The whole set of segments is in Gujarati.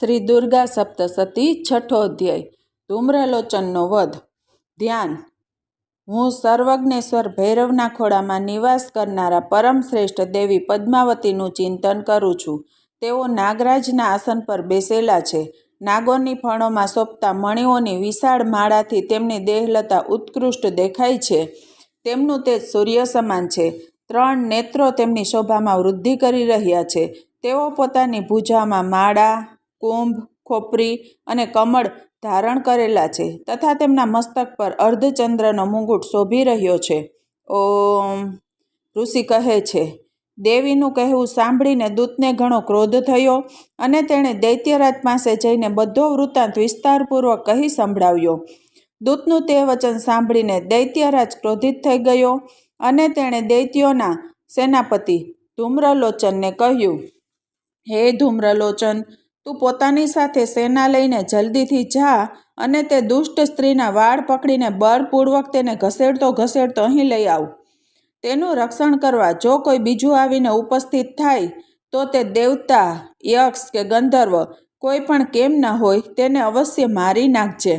શ્રી દુર્ગા સપ્તસતી છઠ્ઠો અધ્યાય, ધૂમ્રલોચનનો વધ. ધ્યાન. હું સર્વજ્ઞેશ્વર ભૈરવના ખોળામાં નિવાસ કરનારા પરમ શ્રેષ્ઠ દેવી પદ્માવતીનું ચિંતન કરું છું. તેઓ નાગરાજના આસન પર બેસેલા છે. નાગોની ફળોમાં સોંપતા મણીઓની વિશાળ માળાથી તેમની દેહલતા ઉત્કૃષ્ટ દેખાય છે. તેમનું તેજ સૂર્ય સમાન છે. ત્રણ નેત્રો તેમની શોભામાં વૃદ્ધિ કરી રહ્યા છે. તેઓ પોતાની ભુજામાં માળા કુંભ, ખોપરી અને કમળ ધારણ કરેલા છે તથા તેમના મસ્તક પર અર્ધચંદ્રનો મુગુટ શોભી રહ્યો છે. ઓમ! ઋષિ કહે છે, દેવીનું કહેવું સાંભળીને દૂતને ઘણો ક્રોધ થયો અને તેણે દૈત્યરાજ પાસે જઈને બધો વૃત્તાંત વિસ્તારપૂર્વક કહી સંભળાવ્યો. દૂતનું તે વચન સાંભળીને દૈત્યરાજ ક્રોધિત થઈ ગયો અને તેણે દૈત્યોના સેનાપતિ ધૂમ્રલોચનને કહ્યું, હે ધૂમ્રલોચન તું પોતાની સાથે સેના લઈને જલ્દીથી જા અને તે દુષ્ટ સ્ત્રીના વાળ પકડીને બળપૂર્વક તેને ઘસેડતો ઘસેડતો અહીં લઈ આવ. તેનું રક્ષણ કરવા જો કોઈ બીજું આવીને ઉપસ્થિત થાય, તો તે દેવતા, યક્ષ કે ગંધર્વ કોઈ પણ કેમ ન હોય તેને અવશ્ય મારી નાખજે.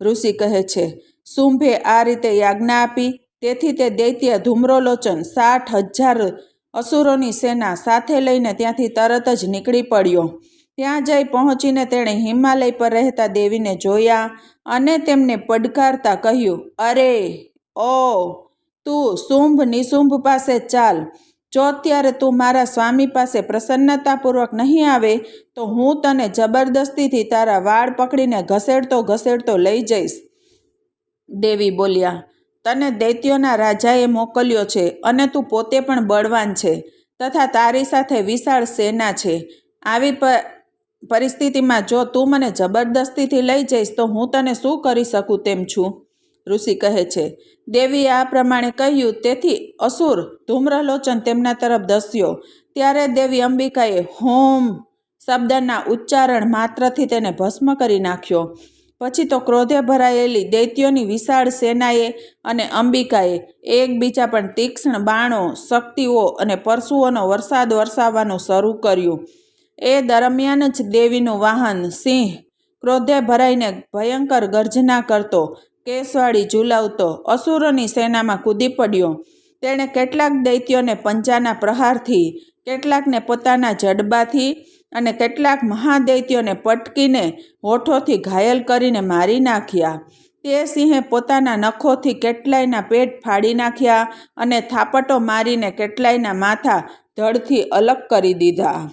ઋષિ કહે છે શુંભે આ રીતે યાજ્ઞા આપી, તેથી તે દૈત્ય ધૂમ્રોલોચન સાઠ હજાર અસુરોની સેના સાથે લઈને ત્યાંથી તરત જ નીકળી પડ્યો. ત્યાં જઈ પહોંચીને તેણે હિમાલય પર રહેતા દેવીને જોયા અને તેમને પડકારતા કહ્યું, અરે, ઓ, તું શુંભ નિશુંભ પાસે ચાલ. જો અત્યારે તું મારા સ્વામી પાસે પ્રસન્નતાપૂર્વક નહીં આવે, તો હું તને જબરદસ્તીથી તારા વાળ પકડીને ઘસેડતો ઘસેડતો લઈ જઈશ. દેવી બોલ્યા, તને દૈત્યોના રાજાએ મોકલ્યો છે અને તું પોતે પણ બળવાન છે તથા તારી સાથે વિશાળ સેના છે. આવી પરિસ્થિતિમાં જો તું મને જબરદસ્તીથી લઈ જઈશ, તો હું તને શું કરી શકું તેમ છું? ઋષિ કહે છે, દેવીએ આ પ્રમાણે કહ્યું, તેથી અસુર ધૂમ્રલોચન તેમના તરફ દસ્યો ત્યારે દેવી અંબિકાએ હોમ શબ્દના ઉચ્ચારણ માત્રથી તેને ભસ્મ કરી નાખ્યો. પછી તો ક્રોધે ભરાયેલી દૈત્યોની વિશાળ સેનાએ અને અંબિકાએ એકબીજા પણ તીક્ષ્ણ બાણો, શક્તિઓ અને પરશુઓનો વરસાદ વરસાવવાનું શરૂ કર્યું. એ દરમિયાન જ દેવીનું વાહન, સિંહ, ક્રોધે ભરાઈને ભયંકર ગર્જના કરતો, કેસવાળી ઝુલાવતો, અસુરોની સેનામાં કૂદી પડ્યો. તેણે કેટલાક દૈત્યોને પંજાના પ્રહારથી, કેટલાકને પોતાના જડબાથી અને કેટલાક મહાદૈત્યોને પટકીને હોઠોથી ઘાયલ કરીને મારી નાખ્યા. તે સિંહે પોતાના નખોથી કેટલાયના પેટ ફાડી નાખ્યા અને થાપટો મારીને કેટલાયના માથા ધડથી અલગ કરી દીધા.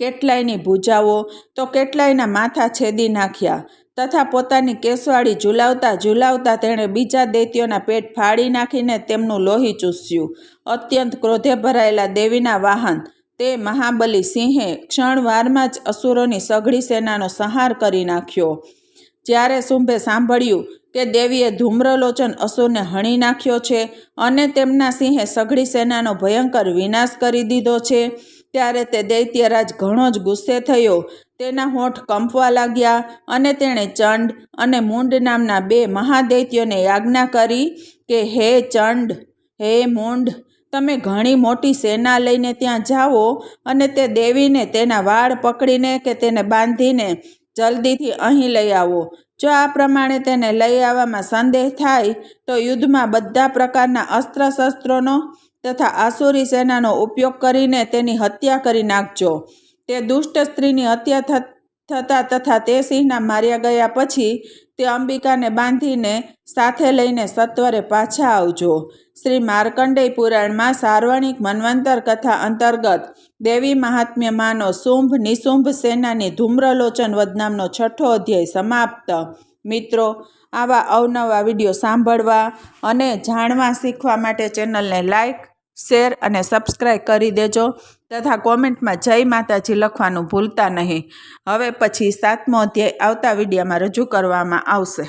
કેટલાયની ભૂજાઓ તો કેટલાયના માથા છેદી નાખ્યા તથા પોતાની કેસવાળી ઝુલાવતા ઝુલાવતા તેણે બીજા દૈત્યોના પેટ ફાડી નાખીને તેમનું લોહી ચૂસ્યું. અત્યંત ક્રોધે ભરાયેલા દેવીના વાહન તે મહાબલી સિંહે ક્ષણવારમાં જ અસુરોની સઘળી સેનાનો સંહાર કરી નાખ્યો. જ્યારે શુંભે સાંભળ્યું કે દેવીએ ધૂમ્રલોચન અસુરને હણી નાખ્યો છે અને તેમના સિંહે સઘળી સેનાનો ભયંકર વિનાશ કરી દીધો છે. ત્યારે તે દૈત્યરાજ ઘણો જ ગુસ્સે થયો. તેના હોઠ કંપવા લાગ્યા અને તેણે ચંડ અને મુંડ નામના બે મહાદૈત્યોને યાજ્ઞા કરી કે, હે ચંડ, હે મુંડ, તમે ઘણી મોટી સેના લઈને ત્યાં જાઓ અને તે દેવીને તેના વાળ પકડીને કે તેને બાંધીને જલ્દીથી અહીં લઈ આવો. જો આ પ્રમાણે તેને લઈ આવવામાં સંદેહ થાય, તો યુદ્ધમાં બધા પ્રકારના અસ્ત્ર શસ્ત્રોનો તથા આસુરી સેનાનો ઉપયોગ કરીને તેની હત્યા કરી નાખજો. તે દુષ્ટ સ્ત્રીની હત્યા થતાં તથા તે સિંહના માર્યા ગયા પછી તે અંબિકાને બાંધીને સાથે લઈને સત્વરે પાછા આવજો. શ્રી માર્કંડેય પુરાણમાં સાર્વણિક મન્વંતર કથા અંતર્ગત દેવી મહાત્મ્યમાંનો શુંભ નિશુંભ સેનાની ધૂમ્રલોચન વદનામનો છઠ્ઠો અધ્યાય સમાપ્ત. મિત્રો, આવા અવનવા વીડિયો સાંભળવા અને જાણવા શીખવા માટે ચેનલને લાઈક, શેર અને સબસ્ક્રાઈબ કરી દેજો. તથા કોમેન્ટમાં જય માતાજી લખવાનું ભૂલતા નહીં. હવે પછી સાતમો અધ્યાય આવતા વિડીયામાં રજૂ કરવામાં આવશે.